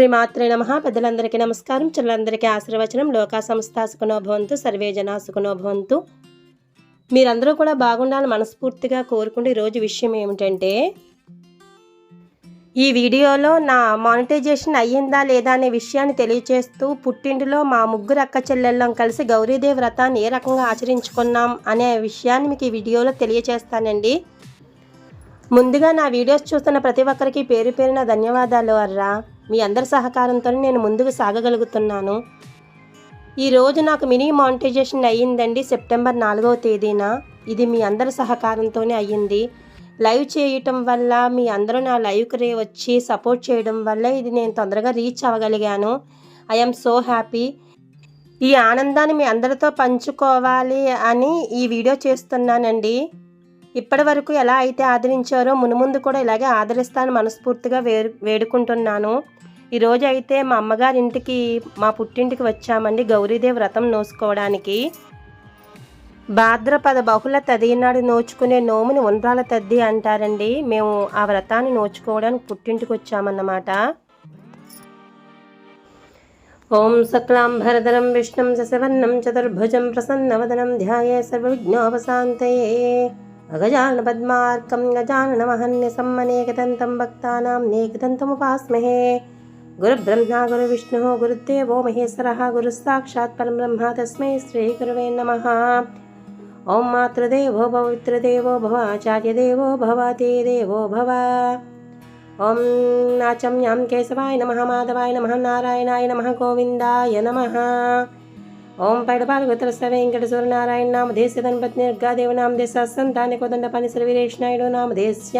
శ్రీమాత్రే నమ. పెద్దలందరికీ నమస్కారం. చిన్నలందరికీ ఆశీర్వచనం. లోకా సంస్థ సుఖనోభవంతు సర్వే జన సుఖనోభవంతు మీరందరూ కూడా బాగుండాలని మనస్ఫూర్తిగా కోరుకుంటే ఈరోజు విషయం ఏమిటంటే ఈ వీడియోలో నా మానిటైజేషన్ అయ్యిందా లేదా అనే విషయాన్ని తెలియచేస్తూ పుట్టింటిలో మా ముగ్గురు అక్క చెల్లెళ్ళం కలిసి గౌరీదేవి వ్రతాన్ని ఏ రకంగా ఆచరించుకున్నాం అనే విషయాన్ని మీకు ఈ వీడియోలో తెలియచేస్తానండి. ముందుగా నా వీడియోస్ చూస్తున్న ప్రతి ఒక్కరికి పేరు పేరున ధన్యవాదాలు అర్రా. మీ అందరి సహకారంతో నేను ముందుకు సాగగలుగుతున్నాను. ఈరోజు నాకు మినీ మానిటైజేషన్ అయ్యిందండి సెప్టెంబర్ నాలుగవ తేదీన. ఇది మీ అందరి సహకారంతోనే అయ్యింది. లైవ్ చేయటం వల్ల మీ అందరూ నా లైవ్కి రే వచ్చి సపోర్ట్ చేయడం వల్ల ఇది నేను తొందరగా రీచ్ అవ్వగలిగాను. I'm so happy. ఈ ఆనందాన్ని మీ అందరితో పంచుకోవాలి అని ఈ వీడియో చేస్తున్నానండి. ఇప్పటి వరకు ఎలా అయితే ఆదరించారో మునుముందు కూడా ఇలాగే ఆదరిస్తాను మనస్ఫూర్తిగా వేడుకుంటున్నాను. ఈరోజు అయితే మా అమ్మగారి ఇంటికి మా పుట్టింటికి వచ్చామండి. గౌరీదేవి వ్రతం నోసుకోవడానికి. భాద్రపద బహుళ తదినాడు నోచుకునే నోముని ఉండ్రాల తద్ది అంటారండి. మేము ఆ వ్రతాన్ని నోచుకోవడానికి పుట్టింటికి వచ్చామన్నమాట. ఓం శక్లాంబరధరం విష్ణుం శశవర్ణం చతుర్భుజం ప్రసన్నవదనం ధ్యాయే సర్వవిఘ్నోపశాంతయే. అగజాన పద్మార్కం గజానన మహన్యసమ్మనేకదంతం భక్తానాం నేకదంతముపాస్మహే. गुरुब्रह्मा गुरुविष्णुः गुरुदेवो महेश्वरः गुरुस्साक्षात् परब्रह्म तस्मै श्रीगुरवे नमः। ॐ मातृदेवो पवित्रदेवो भव आचार्यदेवो भव ते देवो भव। ॐ नाचम्यां केशवाय नमः, माधवाय नमः, नारायणाय नमः, गोविन्दाय नमः। ओम पैडपाल गोत्रस्थ नारायण नाम देश धनपत्नी दुर्गा देव नाम देश संतान को दंड पानी सर्वीरेश नायडो नाम देश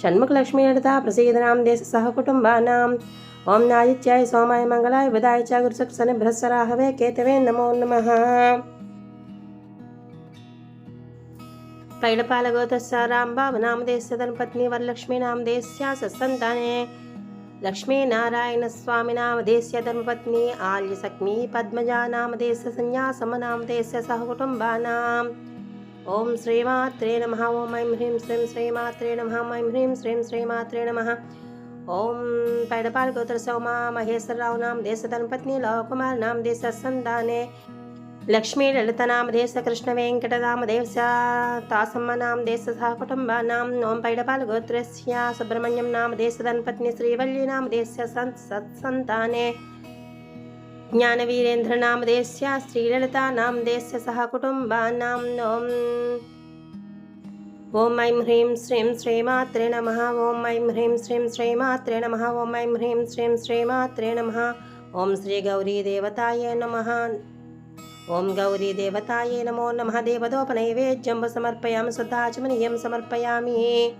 षण्मुख लक्ष्मी अड़ता प्रसिद्ध नाम देश सह कुटुंबा नाम ఓం నాదిత్యాయ సోమాయ మంగళాయ బుధాయ చ గురుసక్సన బృహస్సరాహవే కేతవే నమో నమ. పైడపాలగోతస్య రాంబాబు నామదేశ ధన్పత్ని వరలక్ష్మీ నామదేశ్యా సత్సంతానే. లక్ష్మీనారాయణ స్వామి నామదేశ్య ధర్మపత్ని ఆల్య సక్మి పద్మజా నామదేశ సన్యాసమ నామదేశ సహకుటుంబానాం. ఓం శ్రీమాత్రే నమ. ఓం ఐం హ్రీం శ్రీం శ్రీమాత్రే నమ. ఐం హ్రీం శ్రీం శ్రీమాత్రే నమ. ओम् पैडपालगोत्रस्य उमा महेश्वररावनाम् देशदनुपत्नी लवकुमारनाम् देशसन्ताने लक्ष्मीललितानाम देशकृष्णवेङ्कटनामदेश्या तासम्मनां देशसहकुटुम्बानां पैडपालगोत्रस्य सुब्रह्मण्यं नाम देशधनपत्नी श्रीवल्लीनां देश्यत्सन्ताने सत्सन्ताने देश्या श्रीललितानां देशस्य सह कुटुम्बानां ॐ ఓం ఐం హ్రీం శ్రీం శ్రీమాత్రే నమ. ఓం ఐం హ్రీం శ్రీం శ్రీమాత్రే నమ. ఓం ఐం హ్రీం శ్రీం శ్రీమాత్రే నమ. ఓం శ్రీ గౌరీ దేవతాయ నమ. ఓం గౌరీ దేవతాయే నమో నమ. దేవదోపనైవేద్యం సమర్పయామి. శుద్ధాచమనీయం సమర్పయామి.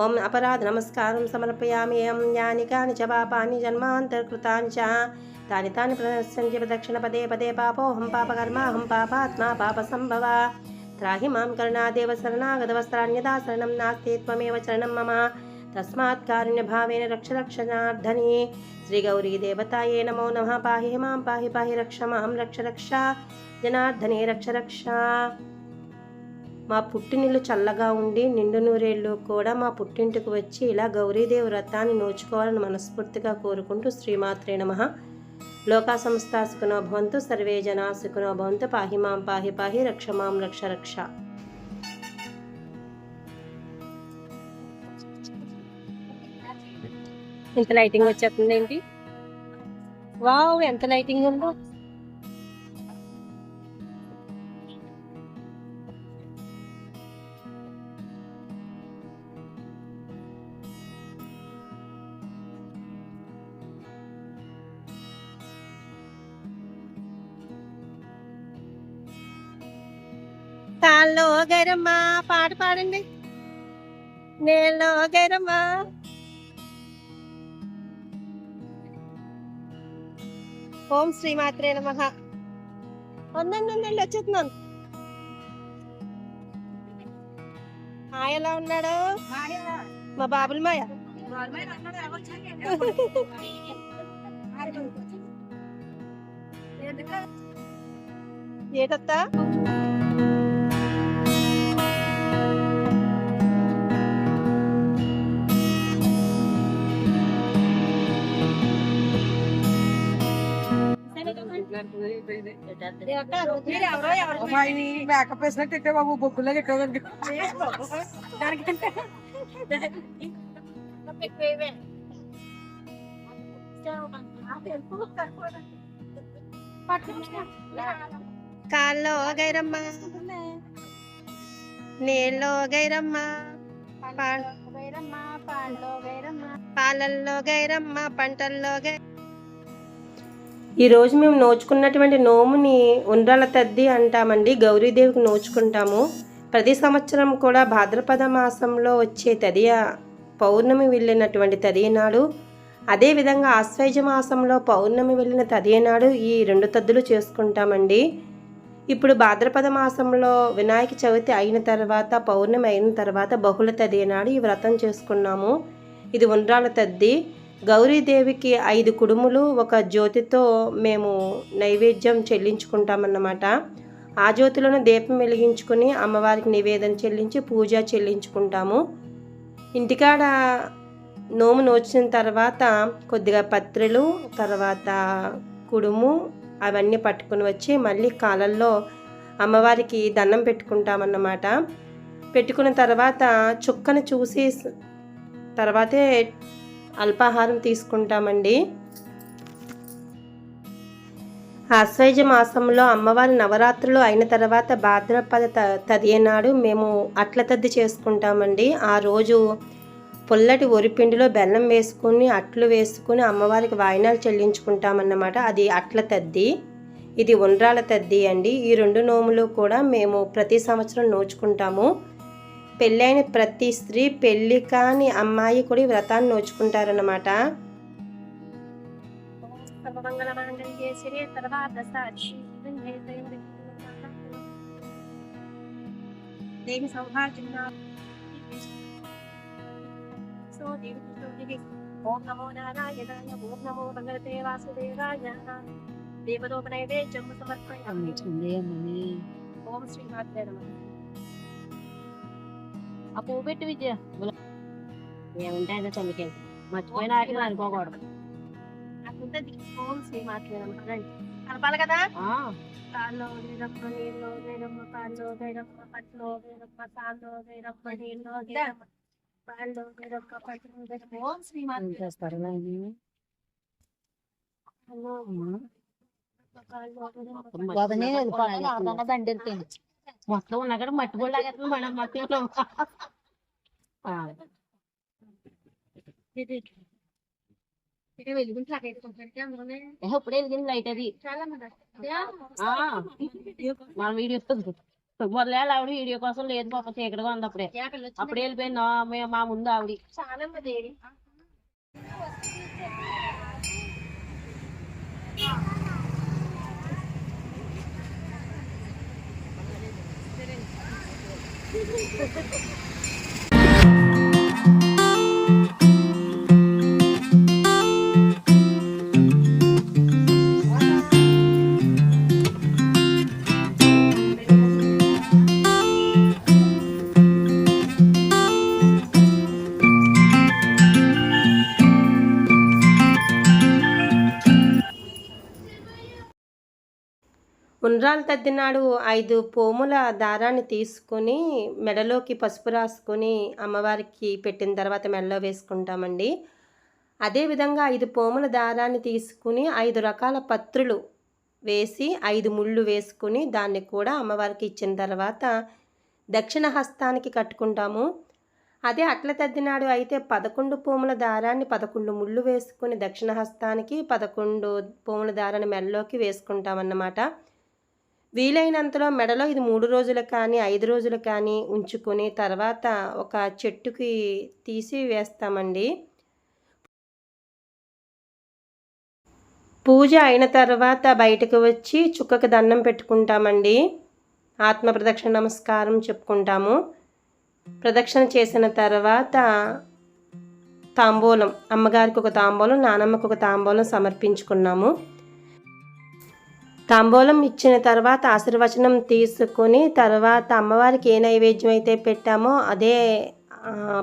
ఓం అపరాధ నమస్కారం సమర్పయామి. ఏం యాని కాని చ పాపాన్ని జన్మాంతర్కృతాని చ. తాని తాని ప్రదర్శించి ప్రదక్షిణ పదే పదే పాపోహం పాపకర్మాహం పాపాత్మా పాప సంభవ. త్రాహి మాం కరుణాదేవ శరణాగత వస్త్రాన్యదా శరణం నాస్తి త్వమేవ చరణం మమ తస్మాత్ కారుణ్యభావేన రక్ష రక్షణార్థని శ్రీ గౌరీ దేవతాయే నమో నమః పాహి మాం పాహి పాహి రక్ష మాం రక్ష రక్ష జనార్దనే రక్ష రక్ష మా పుట్టినిల్లు చల్లగా ఉండి నిండు నూరేళ్ళు కూడా మా పుట్టింటికి వచ్చి ఇలా గౌరీదేవి వ్రతాన్ని నోచుకోవాలని మనస్ఫూర్తిగా కోరుకుంటూ శ్రీమాత్రే నమః। లోకా సంస్థా సుఖనో భవంతు సర్వే జనా సుఖనో భవంతు పాహి మాం పాహి పాహి రక్ష మాం రక్ష రక్ష. ఇంత లైటింగ్ వచ్చేస్తుంది ఏంటి వావ్ ఎంత లైటింగ్ ఉందో. తాళ్ళో గరమ్మ పాట పాడండి. నేలో గరమ్మ ఓం శ్రీమాత్రే నమ. ఉందండి ఉందండి వచ్చేస్తున్నాను. హాయ్ ఎలా ఉన్నాడు? మా బాబుల మాయ. ఏటత్తా? మేకప్ వేసినట్టు ఇట్టే బాబు బొగ్గులో కట్టేదానికి కాల్లో గైరమ్మ. నీళ్ళలో గైరమ్మ. పా- పాలల్లో గైరమ్మ పంటల్లో గై ఈరోజు మేము నోచుకున్నటువంటి నోముని ఉండ్రాల తద్ది అంటామండి. గౌరీదేవికి నోచుకుంటాము. ప్రతి సంవత్సరం కూడా భాద్రపద మాసంలో వచ్చే తదియ పౌర్ణమి వెళ్ళినటువంటి తదియ నాడు అదేవిధంగా ఆశ్వైజ మాసంలో పౌర్ణమి వెళ్ళిన తదియ నాడు ఈ రెండు తద్దులు చేసుకుంటామండి. ఇప్పుడు భాద్రపద మాసంలో వినాయక చవితి అయిన తర్వాత పౌర్ణమి అయిన తర్వాత బహుళ తదియ నాడు ఈ వ్రతం చేసుకున్నాము. ఇది ఉండ్రాల తద్ది. గౌరీదేవికి ఐదు కుడుములు ఒక జ్యోతితో మేము నైవేద్యం చెల్లించుకుంటామన్నమాట. ఆ జ్యోతిలోనే దీపం వెలిగించుకుని అమ్మవారికి నివేదన చెల్లించి పూజ చెల్లించుకుంటాము. ఇంటికాడ నోము నోచిన తర్వాత కొద్దిగా పత్రులు తర్వాత కుడుము అవన్నీ పట్టుకుని వచ్చి మళ్ళీ కాలల్లో అమ్మవారికి దండం పెట్టుకుంటామన్నమాట. పెట్టుకున్న తర్వాత చుక్కను చూసి తర్వాతే అల్పాహారం తీసుకుంటామండి. ఆశ్వయుజ మాసంలో అమ్మవారి నవరాత్రులు అయిన తర్వాత భాద్రపద త- తదియ మేము అట్ల తద్ది చేసుకుంటామండి. ఆ రోజు పుల్లటి ఒరిపిండిలో బెల్లం వేసుకుని అట్లు వేసుకుని అమ్మవారికి వాయినాలు చెల్లించుకుంటామన్నమాట. అది అట్ల తద్ది. ఇది ఉండ్రాల తద్ది అండి. ఈ రెండు నోములు కూడా మేము ప్రతి సంవత్సరం నోచుకుంటాము. పెళ్ళైన ప్రతి స్త్రీ పెళ్ళి కాని అమ్మాయి కూడా వ్రతాన్ని నోచుకుంటారన్నమాట. దేవి సౌభాగ్యం సో దేవి కృష్ణుడికి ఓం నమో నారాయణాయ ఓం నమో భగవతే వాసుదేవాయ దేవలోక నైవేద్యం సమర్పయామి. ఓం శ్రీమాత్రే నమః. ఆ పువ్వు పెట్టి విద్య ఏముంటే మర్చిపోయిన ఆటలు అనుకోకూడదు. కలపాలి కదా? ఆ, కాల్లో వేరమ్మ నీళ్ళు వేరమ్మ పాల్లో వేరమ్మ పట్లో వేరమ్మ సాల్లో వేరమ్మ నీళ్ళు వేరమ్మ పాల్లో వేరమ్మ పట్లో వేరమ్మ ఓం ఏం శ్రీమాత్రే చేస్తారు మొత్తం ఉన్నా కూడా మట్టి బొళ్ళు లాగేస్తుంది ఏ, ఇప్పుడే వెలిగింది లైట్ అది. మన వీడియో మొదలే ఆవిడ వీడియో కోసం లేదు పాప చీకటిగా ఉంది అప్పుడే. అప్పుడే వెళ్ళిపోయింది. మే- మా ముందు ఆవిడ. చాలా మంది. ఉండ్రాలు తద్దినాడు ఐదు పోముల దారాన్ని తీసుకొని మెడలోకి పసుపు రాసుకొని అమ్మవారికి పెట్టిన తర్వాత మెడలో వేసుకుంటామండి. అదేవిధంగా ఐదు పోముల దారాన్ని తీసుకుని ఐదు రకాల పత్రులు వేసి ఐదు ముళ్ళు వేసుకుని దాన్ని కూడా అమ్మవారికి ఇచ్చిన తర్వాత దక్షిణ హస్తానికి కట్టుకుంటాము. అదే అట్ల తద్దినాడు అయితే పదకొండు పోముల దారాన్ని పదకొండు ముళ్ళు వేసుకుని దక్షిణ హస్తానికి పదకొండు పోముల దారాన్ని మెడలోకి వేసుకుంటామన్నమాట. వీలైనంతలో మెడలో ఇది మూడు రోజులు కానీ ఐదు రోజులు కానీ ఉంచుకొని తర్వాత ఒక చెట్టుకి తీసి వేస్తామండి. పూజ అయిన తర్వాత బయటకు వచ్చి చుక్కకు దండం పెట్టుకుంటామండి. ఆత్మ ప్రదక్షిణ నమస్కారం చెప్పుకుంటాము. ప్రదక్షిణ చేసిన తర్వాత తాంబూలం అమ్మగారికి ఒక తాంబూలం నానమ్మకు ఒక తాంబూలం సమర్పించుకున్నాము. తాంబూలం ఇచ్చిన తర్వాత ఆశీర్వచనం తీసుకొని తర్వాత అమ్మవారికి ఏ నైవేద్యం అయితే పెట్టామో అదే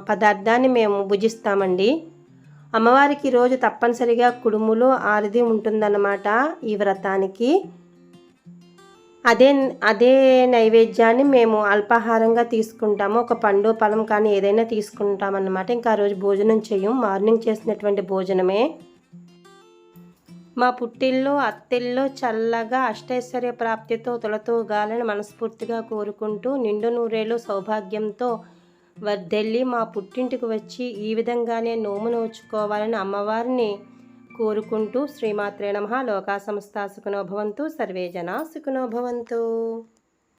పదార్థాన్ని మేము భుజిస్తామండి. అమ్మవారికి రోజు తప్పనిసరిగా కుడుములు ఆరిది ఉంటుందన్నమాట ఈ వ్రతానికి. అదే అదే నైవేద్యాన్ని మేము అల్పాహారంగా తీసుకుంటాము. ఒక పండు ఫలం కానీ ఏదైనా తీసుకుంటాం అన్నమాట ఇంకా ఆ రోజు భోజనం చేయం. మార్నింగ్ చేసినటువంటి భోజనమే. మా పుట్టిల్లో అత్తిల్లో చల్లగా అష్టైశ్వర్య ప్రాప్తితో తొలతూగాలని మనస్ఫూర్తిగా కోరుకుంటూ నిండు నూరేళ్ళు సౌభాగ్యంతో వర్ధెల్లి మా పుట్టింటికి వచ్చి ఈ విధంగానే నోము నోచుకోవాలని అమ్మవారిని కోరుకుంటూ శ్రీమాత్రే నమ. లోకా సంస్థ సుఖనోభవంతు సర్వే జనా సుఖనోభవంతు